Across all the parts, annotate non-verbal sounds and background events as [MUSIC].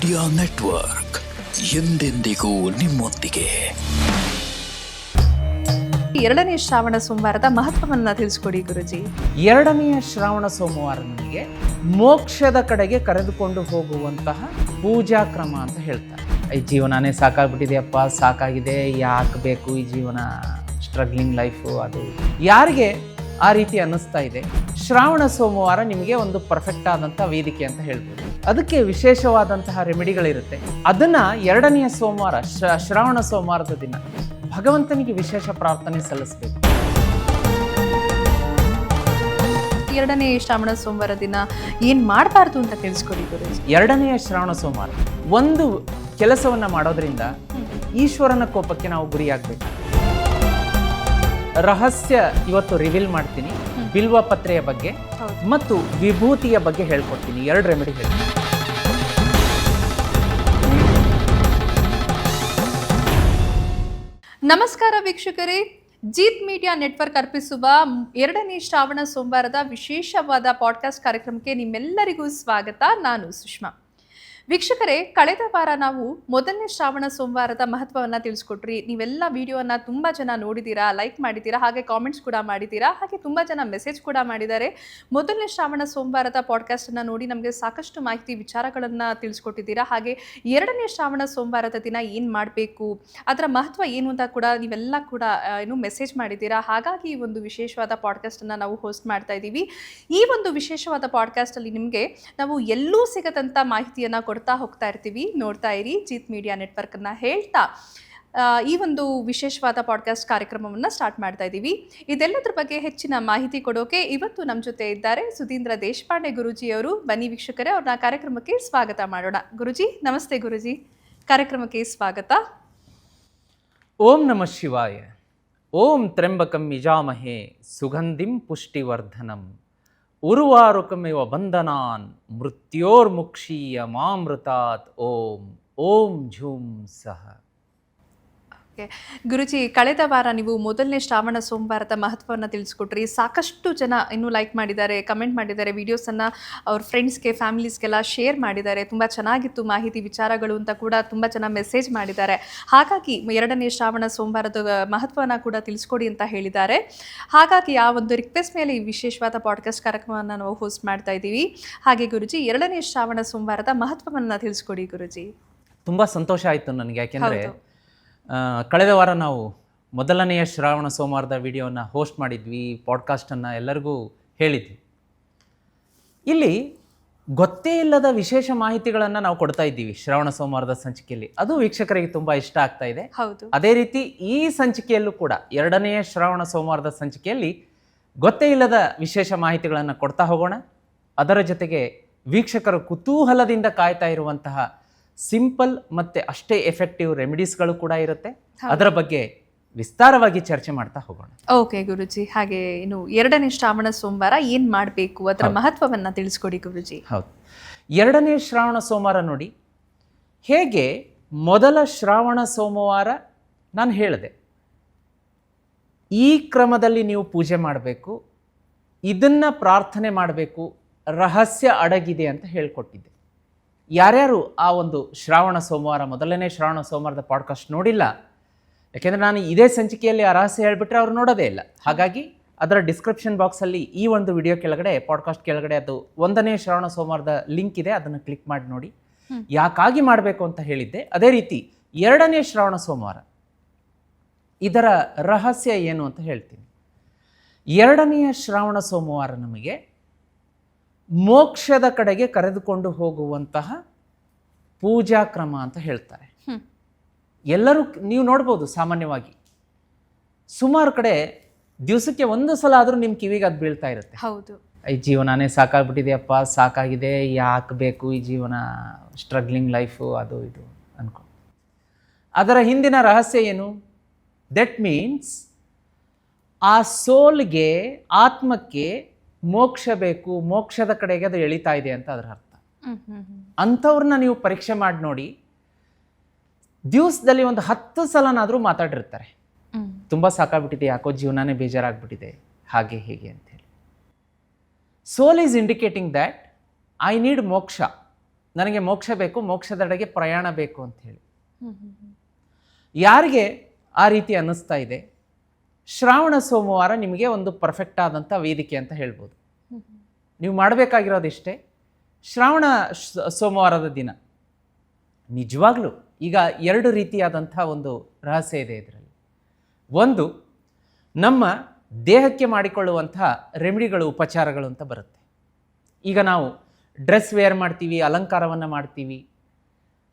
Media network ಎಂದೆಂದಿಗೂ ನಿಮ್ಮೊಂದಿಗೆ. ಎರಡನೇ ಶ್ರಾವಣ ಸೋಮವಾರದ ಮಹತ್ವವನ್ನ ತಿಳಿಸ್ಕೊಡಿ ಗುರುಜಿ. ಎರಡನೆಯ ಶ್ರಾವಣ ಸೋಮವಾರ ನಮಗೆ ಮೋಕ್ಷದ ಕಡೆಗೆ ಕರೆದುಕೊಂಡು ಹೋಗುವಂತಹ ಪೂಜಾ ಕ್ರಮ ಅಂತ ಹೇಳ್ತಾರೆ. ಈ ಜೀವನನೇ ಸಾಕಾಗ್ಬಿಟ್ಟಿದೆಯಪ್ಪ ಸಾಕಾಗಿದೆ ಯಾಕೆ ಬೇಕು ಈ ಜೀವನ? ಸ್ಟ್ರಗ್ಲಿಂಗ್ ಲೈಫು ಅದು ಯಾರಿಗೆ ಆ ರೀತಿ ಅನ್ನಿಸ್ತಾ ಇದೆ? ಶ್ರಾವಣ ಸೋಮವಾರ ನಿಮಗೆ ಒಂದು ಪರ್ಫೆಕ್ಟ್ ಆದಂಥ ವೇದಿಕೆ ಅಂತ ಹೇಳ್ಬೋದು. ಅದಕ್ಕೆ ವಿಶೇಷವಾದಂತಹ ರೆಮಿಡಿಗಳಿರುತ್ತೆ. ಅದನ್ನ ಎರಡನೆಯ ಸೋಮವಾರ ಶ್ರಾವಣ ಸೋಮವಾರದ ದಿನ ಭಗವಂತನಿಗೆ ವಿಶೇಷ ಪ್ರಾರ್ಥನೆ ಸಲ್ಲಿಸಬೇಕು. ಎರಡನೇ ಶ್ರಾವಣ ಸೋಮವಾರ ದಿನ ಏನ್ ಮಾಡಬಾರ್ದು ಅಂತ ತಿಳಿಸ್ಕೊಡಿ ಗುರುಜಿ. ಎರಡನೆಯ ಶ್ರಾವಣ ಸೋಮವಾರ ಒಂದು ಕೆಲಸವನ್ನ ಮಾಡೋದ್ರಿಂದ ಈಶ್ವರನ ಕೋಪಕ್ಕೆ ನಾವು ಗುರಿಯಾಗಬೇಕು. ರಹಸ್ಯ ಇವತ್ತು ರಿವೀಲ್ ಮಾಡ್ತೀನಿ. ಬಿಲ್ವ ಪತ್ರೆಯ ಬಗ್ಗೆ ಮತ್ತು ವಿಭೂತಿಯ ಬಗ್ಗೆ ಹೇಳ್ಕೊಡ್ತೀನಿ. ಎರಡು ರೆಮಿಡಿ ಹೇಳ್ತೀನಿ ನಮಸ್ಕಾರ ವೀಕ್ಷಕರೇ. ಜೀತ್ ಮೀಡಿಯಾ ನೆಟ್ವರ್ಕ್ ಅರ್ಪಿಸುವ ಎರಡನೇ ಶ್ರಾವಣ ಸೋಮವಾರದ ವಿಶೇಷವಾದ ಪಾಡ್ಕಾಸ್ಟ್ ಕಾರ್ಯಕ್ರಮಕ್ಕೆ ನಿಮ್ಮೆಲ್ಲರಿಗೂ ಸ್ವಾಗತ. ನಾನು ಸುಷ್ಮಾ. ವೀಕ್ಷಕರೇ, ಕಳೆದ ವಾರ ನಾವು ಮೊದಲನೇ ಶ್ರಾವಣ ಸೋಮವಾರದ ಮಹತ್ವವನ್ನು ತಿಳಿಸ್ಕೊಟ್ರಿ. ನೀವೆಲ್ಲ ವಿಡಿಯೋನ ತುಂಬ ಜನ ನೋಡಿದ್ದೀರಾ ಲೈಕ್ ಮಾಡಿದ್ದೀರಾ ಹಾಗೆ ಕಾಮೆಂಟ್ಸ್ ಕೂಡ ಮಾಡಿದ್ದೀರಾ ಹಾಗೆ ತುಂಬ ಜನ ಮೆಸೇಜ್ ಕೂಡ ಮಾಡಿದ್ದಾರೆ. ಮೊದಲನೇ ಶ್ರಾವಣ ಸೋಮವಾರದ ಪಾಡ್ಕಾಸ್ಟನ್ನು ನೋಡಿ ನಮಗೆ ಸಾಕಷ್ಟು ಮಾಹಿತಿ, ವಿಚಾರಗಳನ್ನು ತಿಳಿಸ್ಕೊಟ್ಟಿದ್ದೀರಾ, ಹಾಗೆ ಎರಡನೇ ಶ್ರಾವಣ ಸೋಮವಾರದ ದಿನ ಏನು ಮಾಡಬೇಕು, ಅದರ ಮಹತ್ವ ಏನು ಅಂತ ಕೂಡ ನೀವೆಲ್ಲ ಕೂಡ ಏನು ಮೆಸೇಜ್ ಮಾಡಿದ್ದೀರಾ, ಹಾಗಾಗಿ ಈ ಒಂದು ವಿಶೇಷವಾದ ಪಾಡ್ಕಾಸ್ಟನ್ನು ನಾವು ಹೋಸ್ಟ್ ಮಾಡ್ತಾ ಇದ್ದೀವಿ ಈ ಒಂದು ವಿಶೇಷವಾದ ಪಾಡ್ಕಾಸ್ಟಲ್ಲಿ ನಿಮಗೆ ನಾವು ಎಲ್ಲೂ ಸಿಗದಂಥ ಮಾಹಿತಿಯನ್ನು ಕೊಡ್ತಾ ಹೋಗ್ತಾ ಇರ್ತೀವಿ. ನೋಡ್ತಾ ಇರಿ. ಜೀತ್ ಮೀಡಿಯಾ ನೆಟ್ವರ್ಕನ್ನು ಹೇಳ್ತಾ ಈ ಒಂದು ವಿಶೇಷವಾದ ಪಾಡ್ಕಾಸ್ಟ್ ಕಾರ್ಯಕ್ರಮವನ್ನು ಸ್ಟಾರ್ಟ್ ಮಾಡ್ತಾ ಇದ್ದೀವಿ ಇದೆಲ್ಲದರ ಬಗ್ಗೆ ಹೆಚ್ಚಿನ ಮಾಹಿತಿ ಕೊಡೋಕೆ ಇವತ್ತು ನಮ್ಮ ಜೊತೆ ಇದ್ದಾರೆ ಸುಧೀಂದ್ರ ದೇಶಪಾಂಡೆ ಗುರುಜಿಯವರು. ಬನ್ನಿ ವೀಕ್ಷಕರೇ, ಅವ್ರನ್ನ ಕಾರ್ಯಕ್ರಮಕ್ಕೆ ಸ್ವಾಗತ ಮಾಡೋಣ. ಗುರುಜಿ, ನಮಸ್ತೆ ಗುರುಜಿ. ಕಾರ್ಯಕ್ರಮಕ್ಕೆ ಸ್ವಾಗತ. ಓಂ ನಮ ಶಿವಾಯ. ಓಂ ತ್ರ್ಯಂಬಕಂ ಯಜಾಮಹೇ ಸುಗಂಧಿಂ ಪುಷ್ಟಿವರ್ಧನಂ. उर्वारुकमेव बंधनान मृत्योर्मुक्षीय मामृतात् ओम ओम झूम सह ಗುರುಜಿ ಕಳೆದ ವಾರ ನೀವು ಮೊದಲನೇ ಶ್ರಾವಣ ಸೋಮವಾರದ ಮಹತ್ವವನ್ನು ತಿಳಿಸ್ಕೊಟ್ರಿ. ಸಾಕಷ್ಟು ಜನ ಇನ್ನೂ ಲೈಕ್ ಮಾಡಿದ್ದಾರೆ ಕಮೆಂಟ್ ಮಾಡಿದ್ದಾರೆ ವಿಡಿಯೋಸನ್ನು ಅವ್ರ ಫ್ರೆಂಡ್ಸ್ಗೆ ಫ್ಯಾಮಿಲೀಸ್ಗೆಲ್ಲ ಶೇರ್ ಮಾಡಿದ್ದಾರೆ. ತುಂಬ ಚೆನ್ನಾಗಿತ್ತು ಮಾಹಿತಿ ವಿಚಾರಗಳು ಅಂತ ಕೂಡ ತುಂಬ ಜನ ಮೆಸೇಜ್ ಮಾಡಿದ್ದಾರೆ. ಹಾಗಾಗಿ ಎರಡನೇ ಶ್ರಾವಣ ಸೋಮವಾರದ ಮಹತ್ವವನ್ನು ಕೂಡ ತಿಳಿಸ್ಕೊಡಿ ಅಂತ ಹೇಳಿದ್ದಾರೆ. ಹಾಗಾಗಿ ಆ ಒಂದು ರಿಕ್ವೆಸ್ಟ್ ಮೇಲೆ ಈ ವಿಶೇಷವಾದ ಪಾಡ್ಕಾಸ್ಟ್ ಕಾರ್ಯಕ್ರಮವನ್ನು ನಾವು ಹೋಸ್ಟ್ ಮಾಡ್ತಾ ಇದ್ದೀವಿ. ಹಾಗೆ ಗುರುಜಿ ಎರಡನೇ ಶ್ರಾವಣ ಸೋಮವಾರದ ಮಹತ್ವವನ್ನು ತಿಳಿಸ್ಕೊಡಿ ಗುರುಜಿ. ತುಂಬ ಸಂತೋಷ ಆಯಿತು ನನಗೆ. ಯಾಕೆಂದರೆ. ಕಳೆದ ವಾರ ನಾವು ಮೊದಲನೆಯ ಶ್ರಾವಣ ಸೋಮವಾರದ ವಿಡಿಯೋನ ಹೋಸ್ಟ್ ಮಾಡಿದ್ವಿ ಪಾಡ್ಕಾಸ್ಟನ್ನು ಎಲ್ಲರಿಗೂ ಹೇಳಿದ್ವಿ. ಇಲ್ಲಿ ಗೊತ್ತೇ ಇಲ್ಲದ ವಿಶೇಷ ಮಾಹಿತಿಗಳನ್ನು ನಾವು ಕೊಡ್ತಾ ಇದ್ದೀವಿ ಶ್ರಾವಣ ಸೋಮವಾರದ ಸಂಚಿಕೆಯಲ್ಲಿ. ಅದು ವೀಕ್ಷಕರಿಗೆ ತುಂಬ ಇಷ್ಟ ಆಗ್ತಾ ಇದೆ. ಹೌದು. ಅದೇ ರೀತಿ ಈ ಸಂಚಿಕೆಯಲ್ಲೂ ಕೂಡ ಎರಡನೆಯ ಶ್ರಾವಣ ಸೋಮವಾರದ ಸಂಚಿಕೆಯಲ್ಲಿ ಗೊತ್ತೇ ಇಲ್ಲದ ವಿಶೇಷ ಮಾಹಿತಿಗಳನ್ನು ಕೊಡ್ತಾ ಹೋಗೋಣ. ಅದರ ಜೊತೆಗೆ ವೀಕ್ಷಕರು ಕುತೂಹಲದಿಂದ ಕಾಯ್ತಾ ಇರುವಂತಹ ಸಿಂಪಲ್ ಮತ್ತೆ ಅಷ್ಟೇ ಎಫೆಕ್ಟಿವ್ ರೆಮಿಡೀಸ್ಗಳು ಕೂಡ ಇರುತ್ತೆ. ಅದರ ಬಗ್ಗೆ ವಿಸ್ತಾರವಾಗಿ ಚರ್ಚೆ ಮಾಡ್ತಾ ಹೋಗೋಣ. ಓಕೆ ಗುರುಜಿ. ಹಾಗೆ ಇನ್ನು ಎರಡನೇ ಶ್ರಾವಣ ಸೋಮವಾರ ಏನ್ ಮಾಡಬೇಕು? ಅದರ ಮಹತ್ವವನ್ನ ತಿಳಿಸ್ಕೊಡಿ ಗುರುಜಿ. ಹೌದು. ಎರಡನೇ ಶ್ರಾವಣ ಸೋಮವಾರ ನೋಡಿ. ಹೇಗೆ ಮೊದಲ ಶ್ರಾವಣ ಸೋಮವಾರ ನಾನು ಹೇಳಿದೆ. ಈ ಕ್ರಮದಲ್ಲಿ ನೀವು ಪೂಜೆ ಮಾಡಬೇಕು. ಇದನ್ನ ಪ್ರಾರ್ಥನೆ ಮಾಡಬೇಕು. ರಹಸ್ಯ ಅಡಗಿದೆ ಅಂತ ಹೇಳ್ಕೊಟ್ಟಿದ್ದೆ. ಯಾರ್ಯಾರು ಆ ಒಂದು ಶ್ರಾವಣ ಸೋಮವಾರ ಮೊದಲನೇ ಶ್ರಾವಣ ಸೋಮವಾರದ ಪಾಡ್ಕಾಸ್ಟ್ ನೋಡಿಲ್ಲ ಯಾಕೆಂದರೆ ನಾನು ಇದೇ ಸಂಚಿಕೆಯಲ್ಲಿ ಆ ರಹಸ್ಯ ಹೇಳಿಬಿಟ್ರೆ ಅವ್ರು ನೋಡೋದೇ ಇಲ್ಲ. ಹಾಗಾಗಿ ಅದರ ಡಿಸ್ಕ್ರಿಪ್ಷನ್ ಬಾಕ್ಸಲ್ಲಿ ಈ ಒಂದು ವಿಡಿಯೋ ಕೆಳಗಡೆ ಪಾಡ್ಕಾಸ್ಟ್ ಕೆಳಗಡೆ ಅದು ಒಂದನೇ ಶ್ರಾವಣ ಸೋಮವಾರದ ಲಿಂಕ್ ಇದೆ ಅದನ್ನು ಕ್ಲಿಕ್ ಮಾಡಿ ನೋಡಿ. ಯಾಕಾಗಿ ಮಾಡಬೇಕು ಅಂತ ಹೇಳಿದ್ದೆ ಅದೇ ರೀತಿ ಎರಡನೇ ಶ್ರಾವಣ ಸೋಮವಾರ. ಇದರ ರಹಸ್ಯ ಏನು ಅಂತ ಹೇಳ್ತೀನಿ. ಎರಡನೆಯ ಶ್ರಾವಣ ಸೋಮವಾರ ನಮಗೆ ಮೋಕ್ಷದ ಕಡೆಗೆ ಕರೆದುಕೊಂಡು ಹೋಗುವಂತಹ ಪೂಜಾ ಕ್ರಮ ಅಂತ ಹೇಳ್ತಾರೆ. ಎಲ್ಲರೂ ನೀವು ನೋಡ್ಬೋದು ಸಾಮಾನ್ಯವಾಗಿ. ಸುಮಾರು ಕಡೆ ದಿವಸಕ್ಕೆ ಒಂದು ಸಲ ಆದರೂ ನಿಮ್ಮ ಕಿವಿಗೆ ಅದು ಬೀಳ್ತಾ ಇರುತ್ತೆ. ಹೌದು. ಈ ಜೀವನನೇ ಸಾಕಾಗ್ಬಿಟ್ಟಿದೆಯಪ್ಪ ಸಾಕಾಗಿದೆ ಯಾಕೆ ಬೇಕು ಈ ಜೀವನ ಸ್ಟ್ರಗ್ಲಿಂಗ್ ಲೈಫು ಅದು ಇದು ಅನ್ಕೊ. ಅದರ ಹಿಂದಿನ ರಹಸ್ಯ ಏನು? ದಟ್ ಮೀನ್ಸ್ ಆ ಸೋಲ್ಗೆ ಆತ್ಮಕ್ಕೆ ಮೋಕ್ಷ ಬೇಕು ಮೋಕ್ಷದ ಕಡೆಗೆ ಅದು ಎಳಿತಾ ಇದೆ ಅಂತ ಅದರ ಅರ್ಥ. ಅಂಥವ್ರನ್ನ ನೀವು ಪರೀಕ್ಷೆ ಮಾಡಿ ನೋಡಿ ದಿವಸದಲ್ಲಿ ಒಂದು ಹತ್ತು ಸಲನಾದರೂ ಮಾತಾಡಿರ್ತಾರೆ. ತುಂಬ ಸಾಕಾಗ್ಬಿಟ್ಟಿದೆ ಯಾಕೋ ಜೀವನನೇ ಬೇಜಾರಾಗ್ಬಿಟ್ಟಿದೆ ಹಾಗೆ ಹೇಗೆ ಅಂತೇಳಿ soul is indicating that I need moksha. ನನಗೆ ಮೋಕ್ಷ ಬೇಕು ಮೋಕ್ಷದೆಡೆಗೆ ಪ್ರಯಾಣ ಬೇಕು ಅಂತ ಹ್ಮ್. ಯಾರಿಗೆ ಆ ರೀತಿ ಅನ್ನಿಸ್ತಾ ಇದೆ? ಶ್ರಾವಣ ಸೋಮವಾರ ನಿಮಗೆ ಒಂದು ಪರ್ಫೆಕ್ಟ್ ಆದಂಥ ವೇದಿಕೆ ಅಂತ ಹೇಳ್ಬೋದು. ನೀವು ಮಾಡಬೇಕಾಗಿರೋದಿಷ್ಟೇ ಶ್ರಾವಣ ಸೋಮವಾರದ ದಿನ. ನಿಜವಾಗ್ಲೂ ಈಗ ಎರಡು ರೀತಿಯಾದಂಥ ಒಂದು ರಹಸ್ಯ ಇದೆ ಇದರಲ್ಲಿ. ಒಂದು, ನಮ್ಮ ದೇಹಕ್ಕೆ ಮಾಡಿಕೊಳ್ಳುವಂಥ ರೆಮಿಡಿಗಳು, ಉಪಚಾರಗಳು ಅಂತ ಬರುತ್ತೆ. ಈಗ ನಾವು ಡ್ರೆಸ್ ವೇರ್ ಮಾಡ್ತೀವಿ, ಅಲಂಕಾರವನ್ನು ಮಾಡ್ತೀವಿ,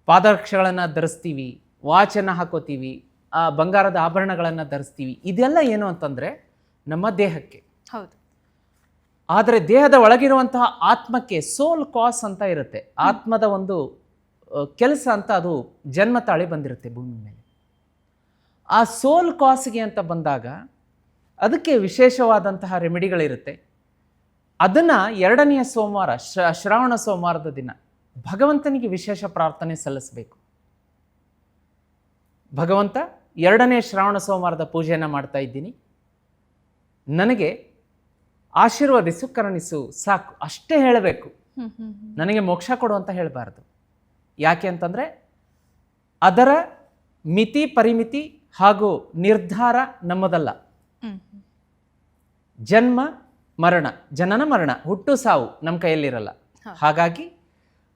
ಪಾದರಕ್ಷಗಳನ್ನು ಧರಿಸ್ತೀವಿ, ವಾಚನ್ನು ಹಾಕೋತೀವಿ ಬಂಗಾರದ ಆಭರಣಗಳನ್ನು ಧರಿಸ್ತೀವಿ. ಇದೆಲ್ಲ ಏನು ಅಂತಂದರೆ ನಮ್ಮ ದೇಹಕ್ಕೆ. ಹೌದು. ಆದರೆ ದೇಹದ ಒಳಗಿರುವಂತಹ ಆತ್ಮಕ್ಕೆ ಸೋಲ್ ಕಾಸ್ ಅಂತ ಇರುತ್ತೆ. ಆತ್ಮದ ಒಂದು ಕೆಲಸ ಅಂತ ಅದು ಜನ್ಮ ತಾಳಿ ಬಂದಿರುತ್ತೆ ಭೂಮಿ ಮೇಲೆ. ಆ ಸೋಲ್ ಕಾಸ್ಗೆ ಅಂತ ಬಂದಾಗ ಅದಕ್ಕೆ ವಿಶೇಷವಾದಂತಹ ರೆಮಿಡಿಗಳಿರುತ್ತೆ. ಅದನ್ನು ಎರಡನೆಯ ಸೋಮವಾರ ಶ್ರ- ಶ್ರಾವಣ ಸೋಮವಾರದ ದಿನ ಭಗವಂತನಿಗೆ ವಿಶೇಷ ಪ್ರಾರ್ಥನೆ ಸಲ್ಲಿಸಬೇಕು. ಭಗವಂತ ಎರಡನೇ ಶ್ರಾವಣ ಸೋಮವಾರದ ಪೂಜೆಯನ್ನು ಮಾಡ್ತಾ ಇದ್ದೀನಿ ನನಗೆ ಆಶೀರ್ವದಿಸು ಕರುಣಿಸು ಸಾಕು ಅಷ್ಟೇ ಹೇಳಬೇಕು. ನನಗೆ ಮೋಕ್ಷ ಕೊಡು ಅಂತ ಹೇಳಬಾರ್ದು ಯಾಕೆ ಅಂತಂದರೆ ಅದರ ಮಿತಿ ಪರಿಮಿತಿ ಹಾಗೂ ನಿರ್ಧಾರ ನಮ್ಮದಲ್ಲ. ಜನ್ಮ ಮರಣ ಜನನ ಮರಣ ಹುಟ್ಟು ಸಾವು ನಮ್ಮ ಕೈಯಲ್ಲಿರಲ್ಲ. ಹಾಗಾಗಿ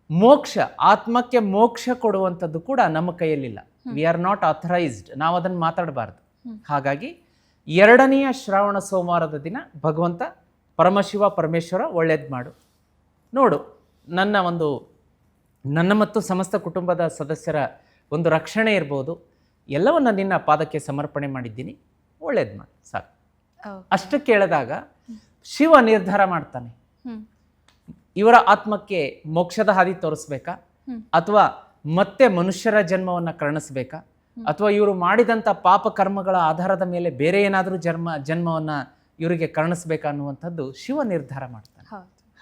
ಮೋಕ್ಷ ಆತ್ಮಕ್ಕೆ ಮೋಕ್ಷ ಕೊಡುವಂಥದ್ದು ಕೂಡ ನಮ್ಮ ಕೈಯಲ್ಲಿಲ್ಲ ವಿ ಆರ್ ನಾಟ್ ಆಥರೈಸ್ಡ್ ನಾವು ಅದನ್ನು ಮಾತಾಡಬಾರ್ದು. ಹಾಗಾಗಿ ಎರಡನೆಯ ಶ್ರಾವಣ ಸೋಮವಾರದ ದಿನ ಭಗವಂತ ಪರಮಶಿವ ಪರಮೇಶ್ವರ ಒಳ್ಳೇದು ಮಾಡು. ನೋಡು ನನ್ನ ಒಂದು ನನ್ನ ಮತ್ತು ಸಮಸ್ತ ಕುಟುಂಬದ ಸದಸ್ಯರ ಒಂದು ರಕ್ಷಣೆ ಇರ್ಬೋದು. ಎಲ್ಲವನ್ನ ನಿನ್ನ ಪಾದಕ್ಕೆ ಸಮರ್ಪಣೆ ಮಾಡಿದ್ದೀನಿ. ಒಳ್ಳೇದು ಮಾಡಿ. ಸಾಕು. ಅಷ್ಟು ಕೇಳಿದಾಗ ಶಿವ ನಿರ್ಧಾರ ಮಾಡ್ತಾನೆ. ಇವರ ಆತ್ಮಕ್ಕೆ ಮೋಕ್ಷದ ಹಾದಿ ತೋರಿಸ್ಬೇಕಾ? ಅಥವಾ ಮತ್ತೆ ಮನುಷ್ಯರ ಜನ್ಮವನ್ನು ಕರ್ಣಿಸ್ಬೇಕಾ? ಅಥವಾ ಇವರು ಮಾಡಿದಂಥ ಪಾಪ ಕರ್ಮಗಳ ಆಧಾರದ ಮೇಲೆ ಬೇರೆ ಏನಾದರೂ ಜನ್ಮ ಜನ್ಮವನ್ನು ಇವರಿಗೆ ಕರ್ಣಿಸ್ಬೇಕಾ ಅನ್ನುವಂಥದ್ದು ಶಿವ ನಿರ್ಧಾರ ಮಾಡ್ತಾನೆ.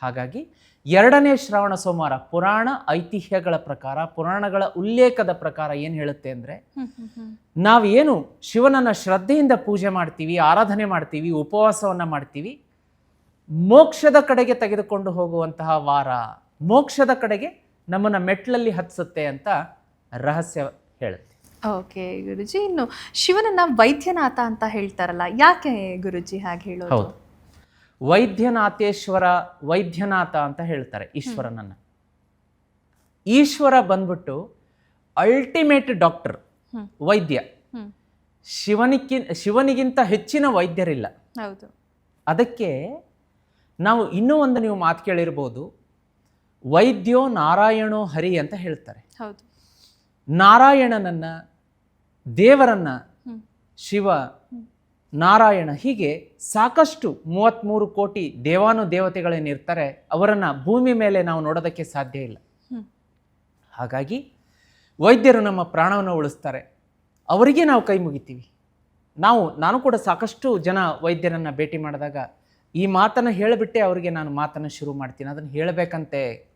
ಹಾಗಾಗಿ ಎರಡನೇ ಶ್ರವಣ ಸೋಮವಾರ ಪುರಾಣ ಐತಿಹ್ಯಗಳ ಪ್ರಕಾರ ಪುರಾಣಗಳ ಉಲ್ಲೇಖದ ಪ್ರಕಾರ ಏನು ಹೇಳುತ್ತೆ ಅಂದರೆ. ನಾವೇನು ಶಿವನನ್ನ ಶ್ರದ್ಧೆಯಿಂದ ಪೂಜೆ ಮಾಡ್ತೀವಿ ಆರಾಧನೆ ಮಾಡ್ತೀವಿ ಉಪವಾಸವನ್ನು ಮಾಡ್ತೀವಿ ಮೋಕ್ಷದ ಕಡೆಗೆ ತೆಗೆದುಕೊಂಡು ಹೋಗುವಂತಹ ವಾರ ಮೋಕ್ಷದ ಕಡೆಗೆ ನಮ್ಮನ್ನು ಮೆಟ್ಲಲ್ಲಿ ಹತ್ಸುತ್ತೆ ಅಂತ ರಹಸ್ಯ ಹೇಳುತ್ತೆ. ಓಕೆ ಗುರುಜಿ ಇನ್ನು ಶಿವನನ್ನ ವೈದ್ಯನಾಥ ಅಂತ ಹೇಳ್ತಾರಲ್ಲ ಯಾಕೆ ಗುರುಜಿ ಹಾಗೆ ಹೇಳೋದು? ಹೌದು. ವೈದ್ಯನಾಥೇಶ್ವರ ವೈದ್ಯನಾಥ ಅಂತ ಹೇಳ್ತಾರೆ ಈಶ್ವರನನ್ನ. ಈಶ್ವರ ಬಂದ್ಬಿಟ್ಟು ಅಲ್ಟಿಮೇಟ್ ಡಾಕ್ಟರ್ ವೈದ್ಯ. ಶಿವನಿಕ್ಕಿ ಶಿವನಿಗಿಂತ ಹೆಚ್ಚಿನ ವೈದ್ಯರಿಲ್ಲ. ಹೌದು. ಅದಕ್ಕೆ ನಾವು ಇನ್ನೂ ಒಂದು ನೀವು ಮಾತು ಕೇಳಿರ್ಬೋದು ವೈದ್ಯೋ ನಾರಾಯಣೋ ಹರಿ ಅಂತ ಹೇಳ್ತಾರೆ. ಹೌದು. ನಾರಾಯಣನನ್ನ ದೇವರನ್ನ ಶಿವ ನಾರಾಯಣ ಹೀಗೆ ಸಾಕಷ್ಟು ಮೂವತ್ತ್ಮೂರು ಕೋಟಿ ದೇವಾನು ದೇವತೆಗಳೇನಿರ್ತಾರೆ ಅವರನ್ನು ಭೂಮಿ ಮೇಲೆ ನಾವು ನೋಡೋದಕ್ಕೆ ಸಾಧ್ಯ ಇಲ್ಲ. ಹಾಗಾಗಿ ವೈದ್ಯರು ನಮ್ಮ ಪ್ರಾಣವನ್ನು ಉಳಿಸ್ತಾರೆ. ಅವರಿಗೆ ನಾವು ಕೈ ಮುಗಿತೀವಿ. ನಾವು ನಾನು ಕೂಡ ಸಾಕಷ್ಟು ಜನ ವೈದ್ಯರನ್ನು ಭೇಟಿ ಮಾಡಿದಾಗ ಈ ಮಾತನ್ನು ಹೇಳಿಬಿಟ್ಟೆ ಅವರಿಗೆ ನಾನು ಮಾತನ್ನು ಶುರು ಮಾಡ್ತೀನಿ. ಅದನ್ನು ಹೇಳಬೇಕಂತೆ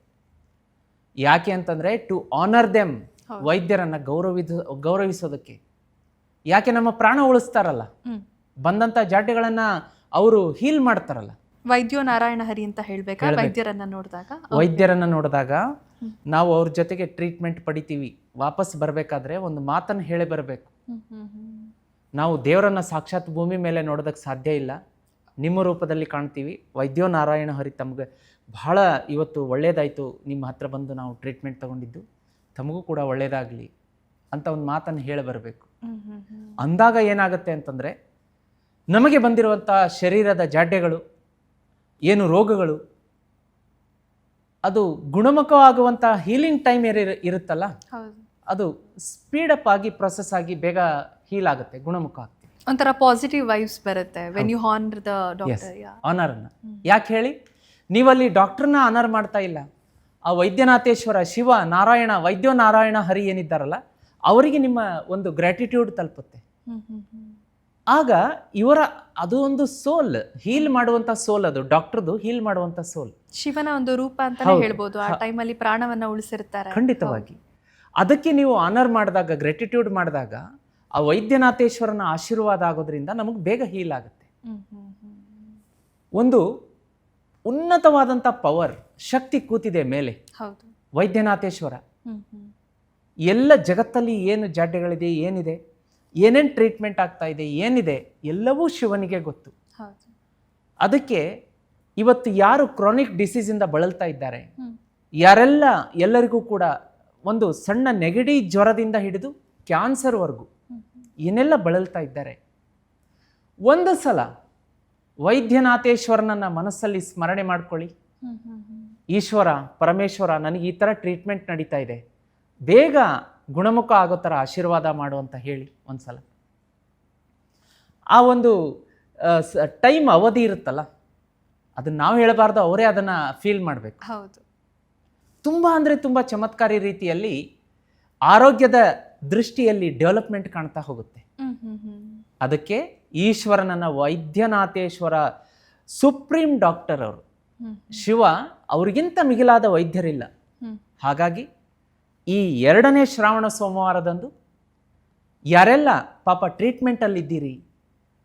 ಯಾಕೆ ಅಂತಂದರೆ ಟು ಆನರ್ ದೆಮ್ ವೈದ್ಯರನ್ನ ಗೌರವಿದ ಗೌರವಿಸೋದಕ್ಕೆ. ಯಾಕೆ ನಮ್ಮ ಪ್ರಾಣ ಉಳಿಸ್ತಾರಲ್ಲ? ಬಂದಂತ ಬಂದಂಥ ಜಾಡ್ಯಗಳನ್ನು ಅವರು ಹೀಲ್ ಮಾಡ್ತಾರಲ್ಲ. ವೈದ್ಯೋ ನಾರಾಯಣ ಹರಿ ಅಂತ ಹೇಳಬೇಕಾ. ವೈದ್ಯರನ್ನ ನೋಡಿದಾಗ? ವೈದ್ಯರನ್ನ ನೋಡಿದಾಗ ನಾವು ಅವ್ರ ಜೊತೆಗೆ ಟ್ರೀಟ್ಮೆಂಟ್ ಪಡಿತೀವಿ. ವಾಪಸ್ ಬರಬೇಕಾದ್ರೆ ಒಂದು ಮಾತನ್ನು ಹೇಳಿ ಬರಬೇಕು. ನಾವು ದೇವರನ್ನ ಸಾಕ್ಷಾತ್ ಭೂಮಿ ಮೇಲೆ ನೋಡೋದಕ್ಕೆ ಸಾಧ್ಯ ಇಲ್ಲ. ನಿಮ್ಮ ರೂಪದಲ್ಲಿ ಕಾಣ್ತೀವಿ. ವೈದ್ಯೋ ನಾರಾಯಣ ಹರಿ ತಮಗೆ ಬಹಳ ಇವತ್ತು ಒಳ್ಳೆಯದಾಯಿತು ನಿಮ್ಮ ಹತ್ರ ಬಂದು ನಾವು ಟ್ರೀಟ್ಮೆಂಟ್ ತಗೊಂಡಿದ್ದು. ತಮಗೂ ಕೂಡ ಒಳ್ಳೆಯದಾಗಲಿ ಅಂತ ಒಂದು ಮಾತನ್ನು ಹೇಳಿ ಬರಬೇಕು. ಅಂದಾಗ ಏನಾಗುತ್ತೆ ಅಂತಂದರೆ ನಮಗೆ ಬಂದಿರುವಂಥ ಶರೀರದ ಜಾಡ್ಯಗಳು ಏನು ರೋಗಗಳು ಅದು ಗುಣಮುಖವಾಗುವಂಥ ಹೀಲಿಂಗ್ ಟೈಮ್ ಇರುತ್ತಲ್ಲ? ಹೌದು. ಅದು ಸ್ಪೀಡಪ್ ಆಗಿ ಪ್ರೊಸೆಸ್ ಆಗಿ ಬೇಗ ಹೀಲ್ ಆಗುತ್ತೆ ಗುಣಮುಖ ಆಗುತ್ತೆ ಒಂಥರ ಪಾಸಿಟಿವ್ ವೈಬ್ಸ್ ಬರುತ್ತೆ when you honour the doctor ಯಾ ಆನರ್ನ ಯಾಕೆ ಹೇಳಿ? ನೀವಲ್ಲಿ ಡಾಕ್ಟರ್ನ ಆನರ್ ಮಾಡ್ತಾ ಇಲ್ಲ. ಆ ವೈದ್ಯನಾಥೇಶ್ವರ ಶಿವ ನಾರಾಯಣ ವೈದ್ಯ ನಾರಾಯಣ ಹರಿ ಏನಿದ್ದಾರಲ್ಲ ಅವರಿಗೆ ನಿಮ್ಮ ಒಂದು ಗ್ರ್ಯಾಟಿಟ್ಯೂಡ್ ತಲುಪುತ್ತೆ. ಆಗ ಇವರ ಅದು ಒಂದು ಸೋಲ್ ಹೀಲ್ ಮಾಡುವಂತ ಸೋಲ್ ಅದು ಡಾಕ್ಟರ್ದು ಹೀಲ್ ಮಾಡುವಂತ ಸೋಲ್ ಶಿವನ ಒಂದು ರೂಪ ಅಂತಾನೆ ಹೌದು. ಹೇಳ್ಬೋದು ಆ ಟೈಮಲ್ಲಿ ಪ್ರಾಣವನ್ನ ಉಳಿಸಿರ್ತಾರೆ. ಖಂಡಿತವಾಗಿ. ಅದಕ್ಕೆ ನೀವು ಆನರ್ ಮಾಡಿದಾಗ ಗ್ರ್ಯಾಟಿಟ್ಯೂಡ್ ಮಾಡಿದಾಗ ಆ ವೈದ್ಯನಾಥೇಶ್ವರನ ಆಶೀರ್ವಾದ ಆಗೋದ್ರಿಂದ ನಮಗೆ ಬೇಗ ಹೀಲ್ ಆಗುತ್ತೆ. ಒಂದು ಉನ್ನತವಾದಂಥ ಪವರ್ ಶಕ್ತಿ ಕೂತಿದೆ ಮೇಲೆ. ಹೌದು. ವೈದ್ಯನಾಥೇಶ್ವರ. ಎಲ್ಲ ಜಗತ್ತಲ್ಲಿ ಏನು ಜಾಡ್ಯಗಳಿದೆ ಏನಿದೆ ಏನೇನು ಟ್ರೀಟ್ಮೆಂಟ್ ಆಗ್ತಾ ಇದೆ ಏನಿದೆ ಎಲ್ಲವೂ ಶಿವನಿಗೆ ಗೊತ್ತು. ಅದಕ್ಕೆ ಇವತ್ತು ಯಾರು ಕ್ರಾನಿಕ್ ಡಿಸೀಸಿಂದ ಬಳಲ್ತಾ ಇದ್ದಾರೆ ಯಾರೆಲ್ಲ ಎಲ್ಲರಿಗೂ ಕೂಡ ಒಂದು ಸಣ್ಣ ನೆಗಡಿ ಜ್ವರದಿಂದ ಹಿಡಿದು ಕ್ಯಾನ್ಸರ್ವರೆಗೂ ಏನೆಲ್ಲ ಬಳಲ್ತಾ ಇದ್ದಾರೆ ಒಂದು ಸಲ ವೈದ್ಯನಾಥೇಶ್ವರನನ್ನ ಮನಸ್ಸಲ್ಲಿ ಸ್ಮರಣೆ ಮಾಡ್ಕೊಳ್ಳಿ. ಈಶ್ವರ ಪರಮೇಶ್ವರ ನನಗೆ ಈ ಥರ ಟ್ರೀಟ್ಮೆಂಟ್ ನಡೀತಾ ಇದೆ. ಬೇಗ ಗುಣಮುಖ ಆಗೋ ಥರ ಆಶೀರ್ವಾದ ಮಾಡು ಅಂತ ಹೇಳಿ ಒಂದ್ಸಲ. ಆ ಒಂದು ಟೈಮ್ ಅವಧಿ ಇರುತ್ತಲ್ಲ ಅದನ್ನ ನಾವು ಹೇಳಬಾರ್ದು ಅವರೇ ಅದನ್ನು ಫೀಲ್ ಮಾಡಬೇಕು. ಹೌದು. ತುಂಬ ಅಂದರೆ ತುಂಬ ಚಮತ್ಕಾರಿ ರೀತಿಯಲ್ಲಿ ಆರೋಗ್ಯದ ದೃಷ್ಟಿಯಲ್ಲಿ ಡೆವಲಪ್ಮೆಂಟ್ ಕಾಣ್ತಾ ಹೋಗುತ್ತೆ. ಅದಕ್ಕೆ ಈಶ್ವರನನ್ನ ವೈದ್ಯನಾಥೇಶ್ವರ ಸುಪ್ರೀಂ ಡಾಕ್ಟರ್ ಅವರು. ಶಿವ ಅವರಿಗಿಂತ ಮಿಗಿಲಾದ ವೈದ್ಯರಿಲ್ಲ. ಹಾಗಾಗಿ ಈ ಎರಡನೇ ಶ್ರಾವಣ ಸೋಮವಾರದಂದು ಯಾರೆಲ್ಲ ಪಾಪ ಟ್ರೀಟ್ಮೆಂಟಲ್ಲಿದ್ದೀರಿ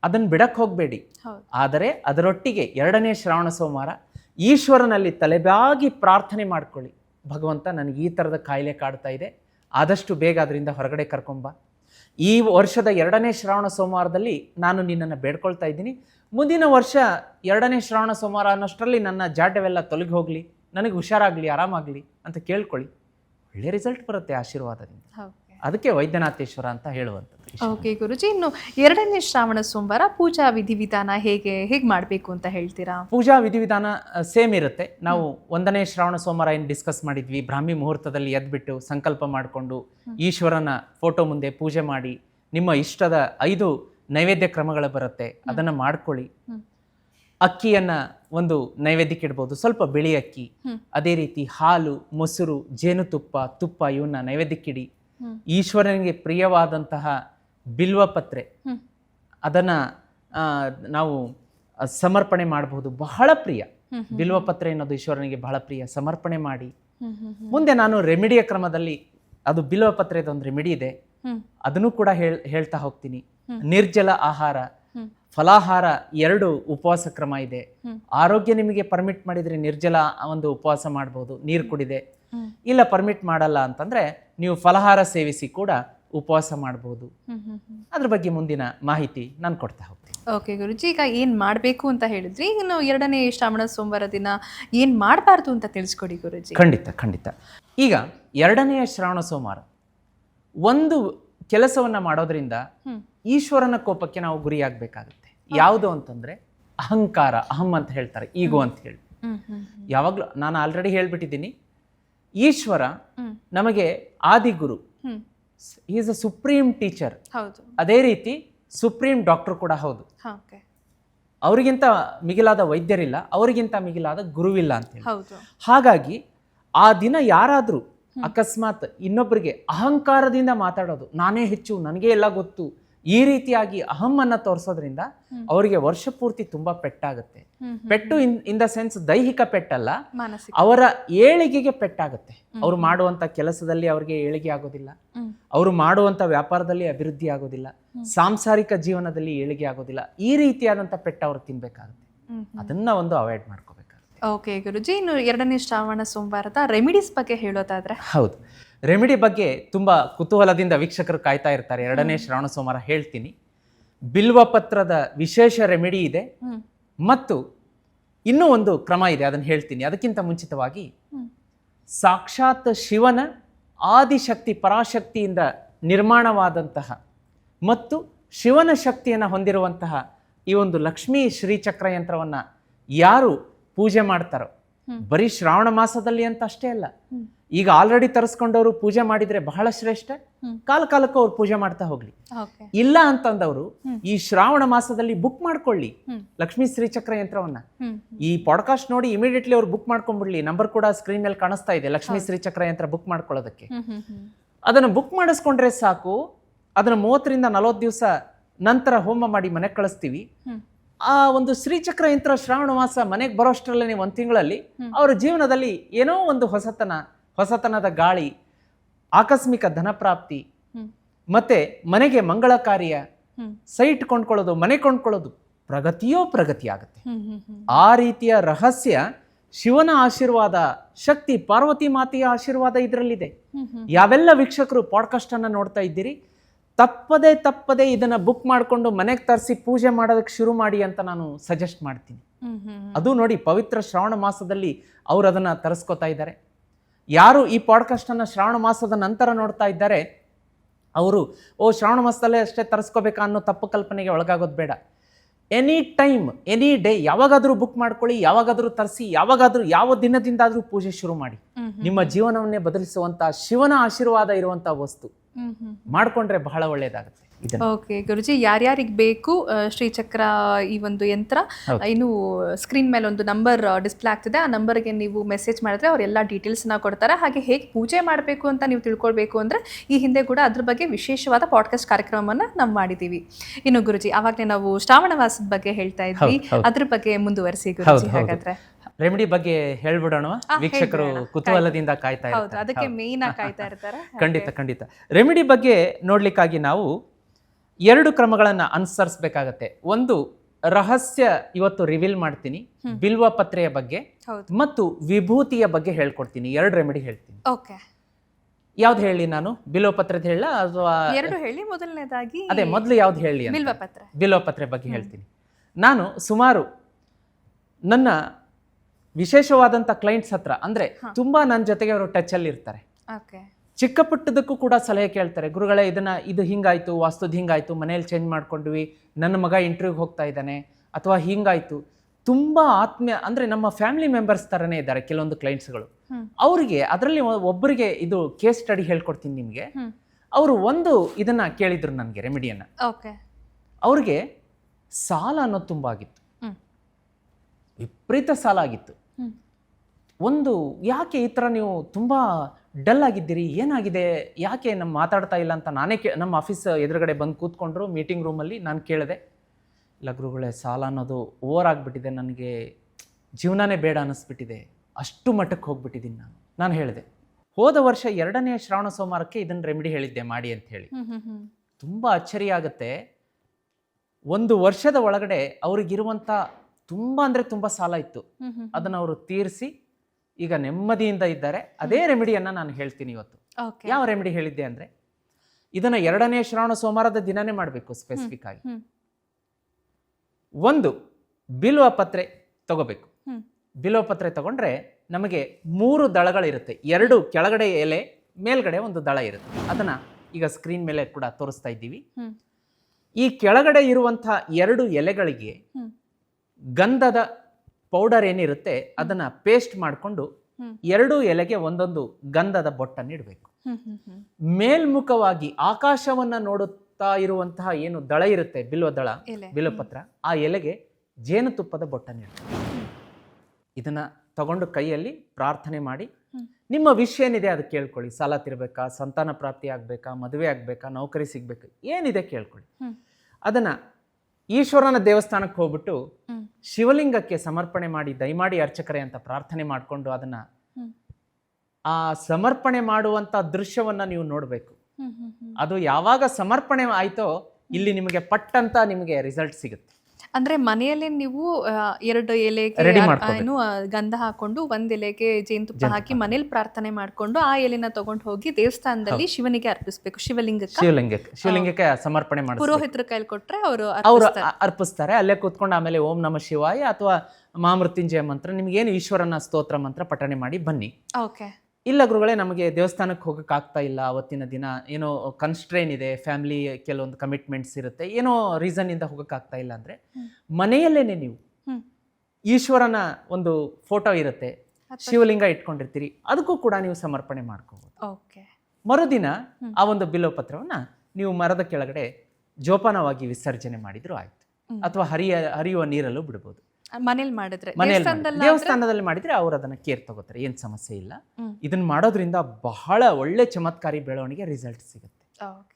ಅದನ್ನು ಬಿಡಕ್ಕೆ ಹೋಗಬೇಡಿ. ಆದರೆ ಅದರೊಟ್ಟಿಗೆ ಎರಡನೇ ಶ್ರಾವಣ ಸೋಮವಾರ ಈಶ್ವರನಲ್ಲಿ ತಲೆಬಾಗಿ ಪ್ರಾರ್ಥನೆ ಮಾಡ್ಕೊಳ್ಳಿ. ಭಗವಂತ ನನಗೆ ಈ ಥರದ ಕಾಯಿಲೆ ಕಾಡ್ತಾ ಇದೆ. ಆದಷ್ಟು ಬೇಗ ಅದರಿಂದ ಹೊರಗಡೆ ಕರ್ಕೊಂಬ ಈ ವರ್ಷದ ಎರಡನೇ ಶ್ರಾವಣ ಸೋಮವಾರದಲ್ಲಿ ನಾನು ನಿನ್ನನ್ನು ಬೇಡ್ಕೊಳ್ತಾ ಇದ್ದೀನಿ. ಮುಂದಿನ ವರ್ಷ ಎರಡನೇ ಶ್ರಾವಣ ಸೋಮವಾರ ಅನ್ನೋಷ್ಟರಲ್ಲಿ ನನ್ನ ಜಾಡ್ಯವೆಲ್ಲ ತೊಲಗಿ ಹೋಗಲಿ ನನಗೆ ಹುಷಾರಾಗಲಿ ಆರಾಮಾಗಲಿ ಅಂತ ಕೇಳ್ಕೊಳ್ಳಿ. ಒಳ್ಳೆ ರಿಸಲ್ಟ್ ಬರುತ್ತೆ ಆಶೀರ್ವಾದದಿಂದ. ಅದಕ್ಕೆ ವೈದ್ಯನಾಥೇಶ್ವರ ಅಂತ ಹೇಳುವಂಥದ್ದು. ಓಕೆ ಗುರುಜಿ ಇನ್ನು ಎರಡನೇ ಶ್ರಾವಣ ಸೋಮವಾರ ಪೂಜಾ ವಿಧಿವಿಧಾನ ಹೇಗೆ ಹೇಗೆ ಮಾಡಬೇಕು ಅಂತ ಹೇಳ್ತೀರಾ? ಪೂಜಾ ವಿಧಿವಿಧಾನ ಸೇಮ್ ಇರುತ್ತೆ. ನಾವು ಒಂದನೇ ಶ್ರಾವಣ ಸೋಮವಾರ ಏನು ಡಿಸ್ಕಸ್ ಮಾಡಿದ್ವಿ ಬ್ರಾಹ್ಮಿ ಮುಹೂರ್ತದಲ್ಲಿ ಎದ್ಬಿಟ್ಟು ಸಂಕಲ್ಪ ಮಾಡಿಕೊಂಡು ಈಶ್ವರನ ಫೋಟೋ ಮುಂದೆ ಪೂಜೆ ಮಾಡಿ ನಿಮ್ಮ ಇಷ್ಟದ ಐದು ನೈವೇದ್ಯ ಕ್ರಮಗಳು ಬರುತ್ತೆ ಅದನ್ನು ಮಾಡ್ಕೊಳ್ಳಿ. ಅಕ್ಕಿಯನ್ನ ಒಂದು ನೈವೇದ್ಯಕ್ಕೆ ಇಡ್ಬೋದು ಸ್ವಲ್ಪ ಬಿಳಿ ಅಕ್ಕಿ ಅದೇ ರೀತಿ ಹಾಲು ಮೊಸರು ಜೇನುತುಪ್ಪ ತುಪ್ಪ ಇವನ್ನ ನೈವೇದ್ಯಕ್ಕಿಡಿ. ಈಶ್ವರನಿಗೆ ಪ್ರಿಯವಾದಂತಹ ಬಿಲ್ವಪತ್ರೆ ಅದನ್ನು ಅದನ್ನ ನಾವು ಸಮರ್ಪಣೆ ಮಾಡಬಹುದು. ಬಹಳ ಪ್ರಿಯ. ಬಿಲ್ವಪತ್ರೆ ಅನ್ನೋದು ಈಶ್ವರನಿಗೆ ಬಹಳ ಪ್ರಿಯ. ಸಮರ್ಪಣೆ ಮಾಡಿ. ಮುಂದೆ ನಾನು ರೆಮಿಡಿಯ ಕ್ರಮದಲ್ಲಿ ಅದು ಬಿಲ್ವಪತ್ರೆದ ಒಂದು ರೆಮಿಡಿ ಇದೆ. ಅದನ್ನು ಕೂಡ ಹೇಳ್ ಹೇಳ್ತಾ ಹೋಗ್ತೀನಿ. ನಿರ್ಜಲ ಆಹಾರ ಫಲಾಹಾರ ಎರಡು ಉಪವಾಸ ಕ್ರಮ ಇದೆ. ಆರೋಗ್ಯ ನಿಮಗೆ ಪರ್ಮಿಟ್ ಮಾಡಿದ್ರೆ ನಿರ್ಜಲ ಒಂದು ಉಪವಾಸ ಮಾಡಬಹುದು ನೀರು ಕುಡಿದೆ. ಇಲ್ಲ ಪರ್ಮಿಟ್ ಮಾಡಲ್ಲ ಅಂತಂದ್ರೆ ನೀವು ಫಲಹಾರ ಸೇವಿಸಿ ಕೂಡ ಉಪವಾಸ ಮಾಡ್ಬೋದು. ಹ್ಮ್. ಅದ್ರ ಬಗ್ಗೆ ಮುಂದಿನ ಮಾಹಿತಿ ನಾನು ಕೊಡ್ತಾ ಹೋಗ್ತೀನಿ. ಓಕೆ ಗುರುಜಿ ಈಗ ಏನು ಮಾಡಬೇಕು ಅಂತ ಹೇಳಿದ್ರಿ? ಈಗ ನಾವು ಎರಡನೇ ಶ್ರಾವಣ ಸೋಮವಾರ ದಿನ ಏನು ಮಾಡಬಾರ್ದು ಅಂತ ತಿಳಿಸ್ಕೊಡಿ ಗುರುಜಿ. ಖಂಡಿತ ಖಂಡಿತ. ಈಗ ಎರಡನೆಯ ಶ್ರಾವಣ ಸೋಮವಾರ. ಒಂದು ಕೆಲಸವನ್ನ ಮಾಡೋದ್ರಿಂದ ಈಶ್ವರನ ಕೋಪಕ್ಕೆ ನಾವು ಗುರಿಯಾಗಬೇಕಾಗುತ್ತೆ. ಯಾವುದು ಅಂತಂದ್ರೆ ಅಹಂಕಾರ ಅಹಂ ಅಂತ ಹೇಳ್ತಾರೆ ಈಗೋ ಅಂತ ಹೇಳಿ. ಯಾವಾಗಲೂ ನಾನು ಆಲ್ರೆಡಿ ಹೇಳ್ಬಿಟ್ಟಿದ್ದೀನಿ ಈಶ್ವರ ನಮಗೆ Adiguru is a supreme teacher ಹೌದು. ಅದೇ ರೀತಿ ಸುಪ್ರೀಂ ಡಾಕ್ಟರ್ ಕೂಡ ಹೌದು. ಅವರಿಗಿಂತ ಮಿಗಿಲಾದ ವೈದ್ಯರಿಲ್ಲ ಅವರಿಗಿಂತ ಮಿಗಿಲಾದ ಗುರುವಿಲ್ಲ ಅಂತ ಹೇಳಿ ಹೌದು. ಹಾಗಾಗಿ ಆ ದಿನ ಯಾರಾದರೂ ಅಕಸ್ಮಾತ್ ಇನ್ನೊಬ್ಬರಿಗೆ ಅಹಂಕಾರದಿಂದ ಮಾತಾಡೋದು ನಾನೇ ಹೆಚ್ಚು ನನಗೆ ಎಲ್ಲ ಗೊತ್ತು ಈ ರೀತಿಯಾಗಿ ಅಹಮ್ಮನ್ನ ತೋರಿಸೋದ್ರಿಂದ. ಅವರಿಗೆ ವರ್ಷ ಪೂರ್ತಿ ತುಂಬಾ ಪೆಟ್ಟಾಗುತ್ತೆ. ಪೆಟ್ಟು ಇನ್ ಇನ್ ದ ಸೆನ್ಸ್ ದೈಹಿಕ ಪೆಟ್ಟಲ್ಲ ಅವರ ಏಳಿಗೆಗೆ ಪೆಟ್ಟಾಗುತ್ತೆ. ಅವರು ಮಾಡುವಂತ ಕೆಲಸದಲ್ಲಿ ಅವರಿಗೆ ಏಳಿಗೆ ಆಗೋದಿಲ್ಲ. ಅವರು ಮಾಡುವಂತ ವ್ಯಾಪಾರದಲ್ಲಿ ಅಭಿವೃದ್ಧಿ ಆಗೋದಿಲ್ಲ. ಸಾಂಸಾರಿಕ ಜೀವನದಲ್ಲಿ ಏಳಿಗೆ ಆಗೋದಿಲ್ಲ. ಈ ರೀತಿಯಾದಂತ ಪೆಟ್ಟ ಅವರು ತಿನ್ಬೇಕಾಗುತ್ತೆ. ಅದನ್ನ ಒಂದು ಅವಾಯ್ಡ್ ಮಾಡ್ಕೋಬೇಕಾಗುತ್ತೆ. ಓಕೆ ಗುರುಜಿ ಇನ್ನು ಎರಡನೇ ಶ್ರಾವಣ ಸೋಮವಾರದ ರೆಮಿಡೀಸ್ ಬಗ್ಗೆ ಹೇಳೋದಾದ್ರೆ? ಹೌದು. ರೆಮಿಡಿ ಬಗ್ಗೆ ತುಂಬ ಕುತೂಹಲದಿಂದ ವೀಕ್ಷಕರು ಕಾಯ್ತಾ ಇರ್ತಾರೆ. ಎರಡನೇ ಶ್ರಾವಣ ಸೋಮವಾರ ಹೇಳ್ತೀನಿ. ಬಿಲ್ವ ಪತ್ರದ ವಿಶೇಷ ರೆಮಿಡಿ ಇದೆ. ಮತ್ತು ಇನ್ನೂ ಒಂದು ಕ್ರಮ ಇದೆ ಅದನ್ನು ಹೇಳ್ತೀನಿ. ಅದಕ್ಕಿಂತ ಮುಂಚಿತವಾಗಿ ಸಾಕ್ಷಾತ್ ಶಿವನ ಆದಿಶಕ್ತಿ ಪರಾಶಕ್ತಿಯಿಂದ ನಿರ್ಮಾಣವಾದಂತಹ ಮತ್ತು ಶಿವನ ಶಕ್ತಿಯನ್ನು ಹೊಂದಿರುವಂತಹ ಈ ಒಂದು ಲಕ್ಷ್ಮೀ ಶ್ರೀಚಕ್ರ ಯಂತ್ರವನ್ನು ಯಾರು ಪೂಜೆ ಮಾಡ್ತಾರೋ. ಬರೀ ಶ್ರಾವಣ ಮಾಸದಲ್ಲಿ ಅಂತ ಅಷ್ಟೇ ಅಲ್ಲ. ಈಗ ಆಲ್ರೆಡಿ ತರಿಸ್ಕೊಂಡವರು ಪೂಜೆ ಮಾಡಿದ್ರೆ ಬಹಳ ಶ್ರೇಷ್ಠ. ಕಾಲ ಕಾಲಕ್ಕೂ ಅವ್ರು ಪೂಜೆ ಮಾಡ್ತಾ ಹೋಗ್ಲಿ. ಇಲ್ಲ ಅಂತಂದವರು ಈ ಶ್ರಾವಣ ಮಾಸದಲ್ಲಿ ಬುಕ್ ಮಾಡ್ಕೊಳ್ಳಿ. ಲಕ್ಷ್ಮೀ ಶ್ರೀಚಕ್ರ ಯಂತ್ರವನ್ನ. ಈ ಪಾಡ್ಕಾಸ್ಟ್ ನೋಡಿ ಇಮಿಡಿಯೇಟ್ಲಿ ಅವ್ರು ಬುಕ್ ಮಾಡ್ಕೊಂಡ್ಬಿಡ್ಲಿ. ನಂಬರ್ ಕೂಡ ಸ್ಕ್ರೀನ್ ಮೇಲೆ ಕಾಣಿಸ್ತಾ ಇದೆ ಲಕ್ಷ್ಮೀ ಶ್ರೀಚಕ್ರ ಯಂತ್ರ ಬುಕ್ ಮಾಡ್ಕೊಳ್ಳೋದಕ್ಕೆ. ಅದನ್ನು ಬುಕ್ ಮಾಡಿಸ್ಕೊಂಡ್ರೆ ಸಾಕು. ಅದನ್ನ ಮೂವತ್ತರಿಂದ ನಲವತ್ತು ದಿವಸ ನಂತರ ಹೋಮ ಮಾಡಿ ಮನೆಗೆ ಕಳಿಸ್ತೀವಿ. ಆ ಒಂದು ಶ್ರೀಚಕ್ರ ಯಂತ್ರ ಶ್ರಾವಣ ಮಾಸ ಮನೆಗೆ ಬರೋಷ್ಟರಲ್ಲೇ ಒಂದು ತಿಂಗಳಲ್ಲಿ. ಅವರ ಜೀವನದಲ್ಲಿ ಏನೋ ಒಂದು ಹೊಸತನ ಹೊಸತನದ ಗಾಳಿ ಆಕಸ್ಮಿಕ ಧನಪ್ರಾಪ್ತಿ ಮತ್ತೆ ಮನೆಗೆ ಮಂಗಳ ಕಾರ್ಯ ಸೈಟ್ ಕೊಂಡ್ಕೊಳ್ಳೋದು ಮನೆ ಕೊಂಡ್ಕೊಳ್ಳೋದು ಪ್ರಗತಿಯೋ ಪ್ರಗತಿ ಆಗುತ್ತೆ ಆ ರೀತಿಯ ರಹಸ್ಯ ಶಿವನ ಆಶೀರ್ವಾದ ಶಕ್ತಿ ಪಾರ್ವತಿ ಮಾತೆಯ ಆಶೀರ್ವಾದ ಇದರಲ್ಲಿದೆ. ಯಾವೆಲ್ಲ ವೀಕ್ಷಕರು ಪಾಡ್ಕಾಸ್ಟ್ ಅನ್ನ ನೋಡ್ತಾ ಇದ್ದೀರಿ ತಪ್ಪದೇ ತಪ್ಪದೇ ಇದನ್ನ ಬುಕ್ ಮಾಡಿಕೊಂಡು ಮನೆಗೆ ತರಿಸಿ ಪೂಜೆ ಮಾಡೋದಕ್ಕೆ ಶುರು ಮಾಡಿ ಅಂತ ನಾನು ಸಜೆಸ್ಟ್ ಮಾಡ್ತೀನಿ. ಅದು ನೋಡಿ ಪವಿತ್ರ ಶ್ರಾವಣ ಮಾಸದಲ್ಲಿ ಅವರು ಅದನ್ನು ತರಿಸ್ಕೊತಾ ಇದ್ದಾರೆ. ಯಾರು ಈ ಪಾಡ್ಕಾಸ್ಟ್ ಅನ್ನ ಶ್ರಾವಣ ಮಾಸದ ನಂತರ ನೋಡ್ತಾ ಇದ್ದಾರೆ ಅವರು ಓ ಶ್ರಾವಣ ಮಾಸದಲ್ಲೇ ಅಷ್ಟೇ ತರಿಸ್ಕೋಬೇಕಾ ಅನ್ನೋ ತಪ್ಪು ಕಲ್ಪನೆಗೆ ಒಳಗಾಗೋದು ಬೇಡ. ಎನಿ ಟೈಮ್ ಎನಿ ಡೇ ಯಾವಾಗಾದರೂ ಬುಕ್ ಮಾಡ್ಕೊಳ್ಳಿ ಯಾವಾಗಾದರೂ ತರಿಸಿ ಯಾವಾಗಾದರೂ ಯಾವ ದಿನದಿಂದಾದರೂ ಪೂಜೆ ಶುರು ಮಾಡಿ. ನಿಮ್ಮ ಜೀವನವನ್ನೇ ಬದಲಿಸುವಂಥ ಶಿವನ ಆಶೀರ್ವಾದ ಇರುವಂಥ ವಸ್ತು. ಮಾಡ್ಕೊಂಡ್ರೆ ಬಹಳ ಒಳ್ಳೇದಾಗುತ್ತೆ ಓಕೆ ಗುರುಜಿ ಯಾರ್ಯಾರಿಗೆ ಬೇಕು ಶ್ರೀಚಕ್ರ ಈ ಒಂದು ಯಂತ್ರ. ಇನ್ನು ಸ್ಕ್ರೀನ್ ಮೇಲೆ ಒಂದು ನಂಬರ್ ಡಿಸ್ಪ್ಲೇ ಆಗ್ತಿದೆ ಆ ನಂಬರ್ಗೆ ನೀವು ಮೆಸೇಜ್ ಮಾಡಿದ್ರೆ ಅವ್ರು ಡೀಟೇಲ್ಸ್ ಡೀಟೇಲ್ಸ್ನ ಕೊಡ್ತಾರೆ. ಹಾಗೆ ಹೇಗೆ ಪೂಜೆ ಮಾಡಬೇಕು ಅಂತ ನೀವು ತಿಳ್ಕೊಳ್ಬೇಕು ಅಂದರೆ ಈ ಹಿಂದೆ ಕೂಡ ಅದ್ರ ಬಗ್ಗೆ ವಿಶೇಷವಾದ ಪಾಡ್ಕಾಸ್ಟ್ ಕಾರ್ಯಕ್ರಮವನ್ನು ನಾವು ಮಾಡಿದ್ದೀವಿ ಇನ್ನು ಗುರುಜಿ ಅವಾಗಲೇ ನಾವು ಶ್ರಾವಣ ಮಾಸದ ಬಗ್ಗೆ ಹೇಳ್ತಾ ಇದ್ವಿ. ಅದ್ರ ಬಗ್ಗೆ ಮುಂದುವರಿಸಿ ಗುರುಜಿ ಹಾಗಾದ್ರೆ. ರೆಮಿಡಿ ಬಗ್ಗೆ ಹೇಳ್ಬಿಡೋಣ. ವೀಕ್ಷಕರು ಕುತೂಹಲದಿಂದ ಕಾಯ್ತಾ ಇರ್ತಾರೆ. ಅದಕ್ಕೆ ಮೇನ್ ಆಗಿ ಕಾಯ್ತಾ ಇರ್ತಾರೆ. [LAUGHS] ಖಂಡಿತ ಖಂಡಿತ. ರೆಮಿಡಿ ಬಗ್ಗೆ ನೋಡ್ಲಿಕ್ಕಾಗಿ ನಾವು ಎರಡು ಕ್ರಮಗಳನ್ನ ಅನುಸರಿಸಬೇಕಾಗತ್ತೆ. ಒಂದು ರಹಸ್ಯ ಇವತ್ತು ರಿವೀಲ್ ಮಾಡ್ತೀನಿ ಬಿಲ್ವ ಪತ್ರೆಯ ಬಗ್ಗೆ ಮತ್ತು ವಿಭೂತಿಯ ಬಗ್ಗೆ ಹೇಳ್ಕೊಡ್ತೀನಿ. ಎರಡು ರೆಮಿಡಿ ಹೇಳ್ತೀನಿ. ಓಕೆ. ಯಾವ್ದು ಹೇಳಿ ನಾನು? ಬಿಲ್ವ ಪತ್ರದ ಹೇಳ ಅಥವಾ ಎರಡು ಹೇಳಿ ಮೊದಲನೇದಾಗಿ ಅದೇ ಮೊದಲು ಯಾವ್ದು ಹೇಳಿ ಬಿಲ್ವಪತ್ರೆ ಬಿಲ್ವ ಪತ್ರ. ಬಿಲ್ವ ಪತ್ರೆ ಬಗ್ಗೆ ಹೇಳ್ತೀನಿ. ನಾನು ಸುಮಾರು ನನ್ನ ವಿಶೇಷವಾದಂಥ ಕ್ಲೈಂಟ್ಸ್ ಹತ್ರ ಅಂದ್ರೆ ತುಂಬಾ ನನ್ನ ಜೊತೆಗೆ ಅವರು ಟಚ್ ಅಲ್ಲಿ ಇರ್ತಾರೆ. ಚಿಕ್ಕ ಪುಟ್ಟದಕ್ಕೂ ಕೂಡ ಸಲಹೆ ಕೇಳ್ತಾರೆ ಗುರುಗಳೇ ಇದನ್ನ ಇದು ಹಿಂಗಾಯ್ತು ವಾಸ್ತುದ್ ಹಿಂಗಾಯ್ತು ಮನೇಲಿ ಚೇಂಜ್ ಮಾಡ್ಕೊಂಡ್ವಿ ನನ್ನ ಮಗ ಇಂಟರ್ವ್ಯೂಗೆ ಹೋಗ್ತಾ ಇದ್ದಾನೆ ಅಥವಾ ಹಿಂಗಾಯ್ತು. ತುಂಬಾ ಆತ್ಮೀಯ ಅಂದ್ರೆ ನಮ್ಮ ಫ್ಯಾಮಿಲಿ ಮೆಂಬರ್ಸ್ ತರನೇ ಇದ್ದಾರೆ ಕೆಲವೊಂದು ಕ್ಲೈಂಟ್ಸ್ಗಳು ಗಳು. ಅವರಿಗೆ ಅದರಲ್ಲಿ ಒಬ್ಬರಿಗೆ ಇದು ಕೇಸ್ ಸ್ಟಡಿ ಹೇಳ್ಕೊಡ್ತೀನಿ ನಿಮಗೆ. ಅವರು ಒಂದು ಇದನ್ನ ಕೇಳಿದ್ರು ನನಗೆ ರೆಮಿಡಿಯನ್ನ ಓಕೆ ಅವ್ರಿಗೆ ಸಾಲ ಅನ್ನೋದು ತುಂಬ ಆಗಿತ್ತು. ವಿಪರೀತ ಸಾಲ ಆಗಿತ್ತು. ಒಂದು ಯಾಕೆ ಈ ಥರ ನೀವು ತುಂಬ ಡಲ್ ಆಗಿದ್ದೀರಿ? ಏನಾಗಿದೆ? ಯಾಕೆ ನಮ್ಮ ಮಾತಾಡ್ತಾ ಇಲ್ಲ ಅಂತ ನಾನೇ ಕೇ ನಮ್ಮ ಆಫೀಸ್ ಎದುರುಗಡೆ ಬಂದು ಕೂತ್ಕೊಂಡ್ರು ಮೀಟಿಂಗ್ ರೂಮಲ್ಲಿ ನಾನು ಕೇಳಿದೆ ಇಲ್ಲ ಗುರುಗಳೇ ಸಾಲ ಅನ್ನೋದು ಓವರ್ ಆಗಿಬಿಟ್ಟಿದೆ ನನಗೆ ಜೀವನನೇ ಬೇಡ ಅನ್ನಿಸ್ಬಿಟ್ಟಿದೆ. ಅಷ್ಟು ಮಟ್ಟಕ್ಕೆ ಹೋಗ್ಬಿಟ್ಟಿದ್ದೀನಿ ನಾನು ನಾನು ಹೇಳಿದೆ. ಹೋದ ವರ್ಷ ಎರಡನೇ ಶ್ರಾವಣ ಸೋಮವಾರಕ್ಕೆ ಇದನ್ನು ರೆಮಿಡಿ ಹೇಳಿದ್ದೆ ಮಾಡಿ ಅಂತ ಹೇಳಿ. ತುಂಬ ಅಚ್ಚರಿ ಆಗುತ್ತೆ ಒಂದು ವರ್ಷದ ಒಳಗಡೆ ಅವ್ರಿಗಿರುವಂಥ ತುಂಬ ಅಂದರೆ ತುಂಬ ಸಾಲ ಇತ್ತು. ಅದನ್ನು ಅವರು ತೀರಿಸಿ ಈಗ ನೆಮ್ಮದಿಯಿಂದ ಇದ್ದಾರೆ. ಅದೇ ರೆಮಿಡಿಯನ್ನು ನಾನು ಹೇಳ್ತೀನಿ ಇವತ್ತು. ಯಾವ ರೆಮಿಡಿ ಹೇಳಿದ್ದೆ ಅಂದರೆ ಇದನ್ನು ಎರಡನೇ ಶ್ರಾವಣ ಸೋಮವಾರದ ದಿನನೇ ಮಾಡಬೇಕು ಸ್ಪೆಸಿಫಿಕ್ ಆಗಿ ಒಂದು ಬಿಲ್ವ ಪತ್ರೆ ತಗೋಬೇಕು. ಬಿಲ್ವ ಪತ್ರೆ ತಗೊಂಡ್ರೆ ನಮಗೆ ಮೂರು ದಳಗಳಿರುತ್ತೆ. ಎರಡು ಕೆಳಗಡೆ ಎಲೆ ಮೇಲ್ಗಡೆ ಒಂದು ದಳ ಇರುತ್ತೆ. ಅದನ್ನ ಈಗ ಸ್ಕ್ರೀನ್ ಮೇಲೆ ಕೂಡ ತೋರಿಸ್ತಾ ಇದ್ದೀವಿ. ಈ ಕೆಳಗಡೆ ಇರುವಂತಹ ಎರಡು ಎಲೆಗಳಿಗೆ ಗಂಧದ ಪೌಡರ್ ಏನಿರುತ್ತೆ ಅದನ್ನ ಪೇಸ್ಟ್ ಮಾಡಿಕೊಂಡು. ಎರಡು ಎಲೆಗೆ ಒಂದೊಂದು ಗಂಧದ ಬೊಟ್ಟನ್ನು ಇಡಬೇಕು. ಮೇಲ್ಮುಖವಾಗಿ ಆಕಾಶವನ್ನ ನೋಡುತ್ತಾ ಇರುವಂತಹ ಏನು ದಳ ಇರುತ್ತೆ ಬಿಲ್ವ ದಳ ಬಿಲ್ವಪತ್ರ ಆ ಎಲೆಗೆ ಜೇನುತುಪ್ಪದ ಬೊಟ್ಟನ್ನು ಇಡಬೇಕು. ಇದನ್ನ ತಗೊಂಡು ಕೈಯಲ್ಲಿ ಪ್ರಾರ್ಥನೆ ಮಾಡಿ ನಿಮ್ಮ ವಿಷಯ ಏನಿದೆ ಅದು ಕೇಳ್ಕೊಳ್ಳಿ. ಸಾಲ ತಿರ್ಬೇಕಾ ಸಂತಾನ ಪ್ರಾಪ್ತಿ ಆಗ್ಬೇಕಾ ಮದುವೆ ಆಗ್ಬೇಕಾ ನೌಕರಿ ಸಿಗ್ಬೇಕು ಏನಿದೆ ಕೇಳ್ಕೊಳ್ಳಿ. ಅದನ್ನ ಈಶ್ವರನ ದೇವಸ್ಥಾನಕ್ಕೆ ಹೋಗ್ಬಿಟ್ಟು ಶಿವಲಿಂಗಕ್ಕೆ ಸಮರ್ಪಣೆ ಮಾಡಿ ದಯಮಾಡಿ ಅರ್ಚಕರೇ ಅಂತ ಪ್ರಾರ್ಥನೆ ಮಾಡಿಕೊಂಡು ಅದನ್ನ ಆ ಸಮರ್ಪಣೆ ಮಾಡುವಂತ ದೃಶ್ಯವನ್ನ ನೀವು ನೋಡಬೇಕು. ಅದು ಯಾವಾಗ ಸಮರ್ಪಣೆ ಆಯ್ತೋ ಇಲ್ಲಿ ನಿಮಗೆ ಪಟ್ಟಂತ ನಿಮಗೆ ರಿಸಲ್ಟ್ ಸಿಗುತ್ತೆ. ಅಂದ್ರೆ ಮನೆಯಲ್ಲಿ ನೀವು ಎರಡು ಎಲೆಗೆ Ready ಮಾಡ್ಕೊಬೇಕು. ಏನು ಆ, ಗಂಧ ಹಾಕೊಂಡು ಒಂದ್ ಎಲೆಗೆ ಜೇನುತುಪ್ಪ ಹಾಕಿ ಮನೇಲಿ ಪ್ರಾರ್ಥನೆ ಮಾಡ್ಕೊಂಡು ಆ ಎಲೆನ ತಗೊಂಡು ಹೋಗಿ ದೇವಸ್ಥಾನದಲ್ಲಿ ಶಿವನಿಗೆ ಅರ್ಪಿಸ್ಬೇಕು ಶಿವಲಿಂಗಕ್ಕೆ. ಶಿವಲಿಂಗಕ್ಕೆ ಶಿವಲಿಂಗಕ್ಕೆ ಸಮರ್ಪಣೆ ಮಾಡಿ ಪುರೋಹಿತರ ಕೈಲಿ ಕೊಟ್ರೆ ಅವರು ಅವರು ಅರ್ಪಿಸ್ತಾರೆ ಅಲ್ಲೇ ಕೂತ್ಕೊಂಡು ಆಮೇಲೆ ಓಂ ನಮ ಶಿವಾಯ ಅಥವಾ ಮಹಾಮೃತ್ಯುಂಜಯ ಮಂತ್ರ ನಿಮ್ಗೇನು ಈಶ್ವರನ ಸ್ತೋತ್ರ ಮಂತ್ರ ಪಠಣೆ ಮಾಡಿ ಬನ್ನಿ. ಓಕೆ. ಇಲ್ಲ ಗುರುಗಳೇ ನಮಗೆ ದೇವಸ್ಥಾನಕ್ಕೆ ಹೋಗಕ್ಕೆ ಆಗ್ತಾ ಇಲ್ಲ ಅವತ್ತಿನ ದಿನ. ಏನೋ ಕನ್ಸ್ಟ್ರೈನ್ ಇದೆ ಫ್ಯಾಮಿಲಿ ಕೆಲವೊಂದು ಕಮಿಟ್ಮೆಂಟ್ಸ್ ಇರುತ್ತೆ. ಏನೋ ರೀಸನ್ ಇಂದ ಹೋಗಕ್ಕೆ ಆಗ್ತಾ ಇಲ್ಲ ಅಂದ್ರೆ. ಮನೆಯಲ್ಲೇನೆ ನೀವು ಈಶ್ವರನ ಒಂದು ಫೋಟೋ ಇರುತ್ತೆ ಶಿವಲಿಂಗ ಇಟ್ಕೊಂಡಿರ್ತೀರಿ ಅದಕ್ಕೂ ಕೂಡ ನೀವು ಸಮರ್ಪಣೆ ಮಾಡ್ಕೋಬಹುದು ಓಕೆ. ಮರುದಿನ ಆ ಒಂದು ಬಿಲ್ವ ಪತ್ರವನ್ನ ನೀವು ಮರದ ಕೆಳಗಡೆ ಜೋಪಾನವಾಗಿ ವಿಸರ್ಜನೆ ಮಾಡಿದ್ರು ಆಯ್ತು. ಅಥವಾ ಹರಿಯ ಹರಿಯುವ ನೀರಲ್ಲೂ ಬಿಡ್ಬೋದು. ಮನೇಲಿ ಮಾಡಿದ್ರೆ? ಮನೆಯಲ್ಲಿ ದೇವಸ್ಥಾನದಲ್ಲಿ ಮಾಡಿದ್ರೆ ಅವ್ರು ಅದನ್ನ ಕೇರ್ ತಗೋತಾರೆ ಏನ್ ಸಮಸ್ಯೆ ಇಲ್ಲ. ಇದನ್ನ ಮಾಡೋದ್ರಿಂದ ಬಹಳ ಒಳ್ಳೆ ಚಮತ್ಕಾರಿ ಬೆಳವಣಿಗೆ ರಿಸಲ್ಟ್ ಸಿಗುತ್ತೆ.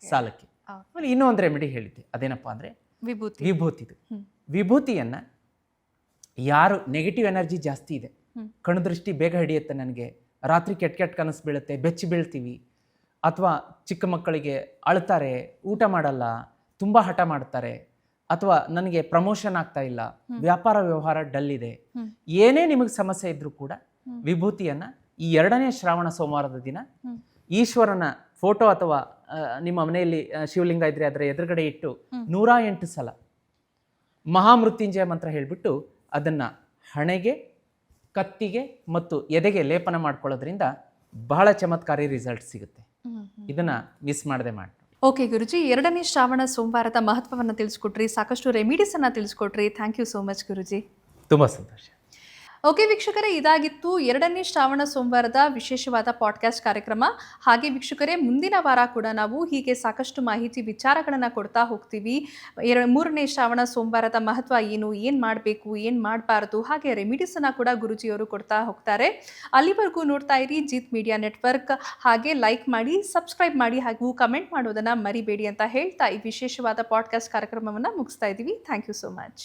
ಸಾಲಕ್ಕೆ. ಆಮೇಲೆ ಇನ್ನೂ ಒಂದು ರೆಮಿಡಿ ಹೇಳಿದ್ದೆ. ಅದೇನಪ್ಪ ಅಂದ್ರೆ ವಿಭೂತಿ. ವಿಭೂತಿದು ವಿಭೂತಿಯನ್ನ ಯಾರು ನೆಗೆಟಿವ್ ಎನರ್ಜಿ ಜಾಸ್ತಿ ಇದೆ. ಕಣದೃಷ್ಟಿ ಕಣ್ಣು ದೃಷ್ಟಿ ಬೇಗ ಹಿಡಿಯುತ್ತೆ ನನಗೆ. ರಾತ್ರಿ ಕೆಟ್ಟ ಕೆಟ್ಟ ಕನಸು ಬೀಳುತ್ತೆ ಬೆಚ್ಚಿ ಬೀಳ್ತೀವಿ. ಅಥವಾ ಚಿಕ್ಕ ಮಕ್ಕಳಿಗೆ ಅಳ್ತಾರೆ ಊಟ ಮಾಡಲ್ಲ ತುಂಬ ಹಠ ಮಾಡ್ತಾರೆ. ಅಥವಾ ನನಗೆ ಪ್ರಮೋಷನ್ ಆಗ್ತಾ ಇಲ್ಲ ವ್ಯಾಪಾರ ವ್ಯವಹಾರ ಡಲ್ ಇದೆ ಏನೇ ನಿಮಗೆ ಸಮಸ್ಯೆ ಇದ್ರೂ ಕೂಡ ವಿಭೂತಿಯನ್ನ ಈ ಎರಡನೇ ಶ್ರಾವಣ ಸೋಮವಾರದ ದಿನ ಈಶ್ವರನ ಫೋಟೋ ಅಥವಾ ನಿಮ್ಮ ಮನೆಯಲ್ಲಿ ಶಿವಲಿಂಗ ಇದ್ರೆ ಅದರ ಎದುರುಗಡೆ ಇಟ್ಟು ನೂರ ಎಂಟು ಸಲ ಮಹಾಮೃತ್ಯುಂಜಯ ಮಂತ್ರ ಹೇಳಿಬಿಟ್ಟು ಅದನ್ನ ಹಣೆಗೆ ಕತ್ತಿಗೆ ಮತ್ತು ಎದೆಗೆ ಲೇಪನ ಮಾಡ್ಕೊಳ್ಳೋದ್ರಿಂದ ಬಹಳ ಚಮತ್ಕಾರಿ ರಿಸಲ್ಟ್ ಸಿಗುತ್ತೆ. ಇದನ್ನ ಮಿಸ್ ಮಾಡದೆ ಮಾಡಿ ಓಕೆ ಗುರುಜಿ ಎರಡನೇ ಶ್ರಾವಣ ಸೋಮವಾರದ ಮಹತ್ವವನ್ನು ತಿಳಿಸ್ಕೊಟ್ರಿ, ಸಾಕಷ್ಟು ರೆಮಿಡೀಸ್ ಅನ್ನ ತಿಳಿಸ್ಕೊಟ್ರಿ. Thank you so much Guruji ತುಂಬ ಸಂತೋಷ. ಓಕೆ ವೀಕ್ಷಕರೇ, ಇದಾಗಿತ್ತು ಎರಡನೇ ಶ್ರಾವಣ ಸೋಮವಾರದ ವಿಶೇಷವಾದ ಪಾಡ್ಕಾಸ್ಟ್ ಕಾರ್ಯಕ್ರಮ. ಹಾಗೆ ವೀಕ್ಷಕರೇ, ಮುಂದಿನ ವಾರ ಕೂಡ ನಾವು ಹೀಗೆ ಸಾಕಷ್ಟು ಮಾಹಿತಿ, ವಿಚಾರಗಳನ್ನು ಕೊಡ್ತಾ ಹೋಗ್ತೀವಿ. ಎರ, ಮೂರನೇ ಶ್ರಾವಣ ಸೋಮವಾರದ ಮಹತ್ವ ಏನು ಏನು ಮಾಡಬೇಕು, ಏನು ಮಾಡಬಾರ್ದು, ಹಾಗೆ ರೆಮಿಡೀಸನ್ನು ಕೂಡ ಗುರುಜಿಯವರು ಕೊಡ್ತಾ ಹೋಗ್ತಾರೆ. ಅಲ್ಲಿವರೆಗೂ ನೋಡ್ತಾ ಇರಿ ಜೀತ್ ಮೀಡಿಯಾ ನೆಟ್ವರ್ಕ್. ಹಾಗೆ ಲೈಕ್ ಮಾಡಿ ಸಬ್ಸ್ಕ್ರೈಬ್ ಮಾಡಿ, ಹಾಗೂ ಕಮೆಂಟ್ ಮಾಡೋದನ್ನು ಮರಿಬೇಡಿ ಅಂತ ಹೇಳ್ತಾ ಈ ವಿಶೇಷವಾದ ಪಾಡ್ಕಾಸ್ಟ್ ಕಾರ್ಯಕ್ರಮವನ್ನು ಮುಗಿಸ್ತಾ ಇದ್ದೀವಿ thank you so much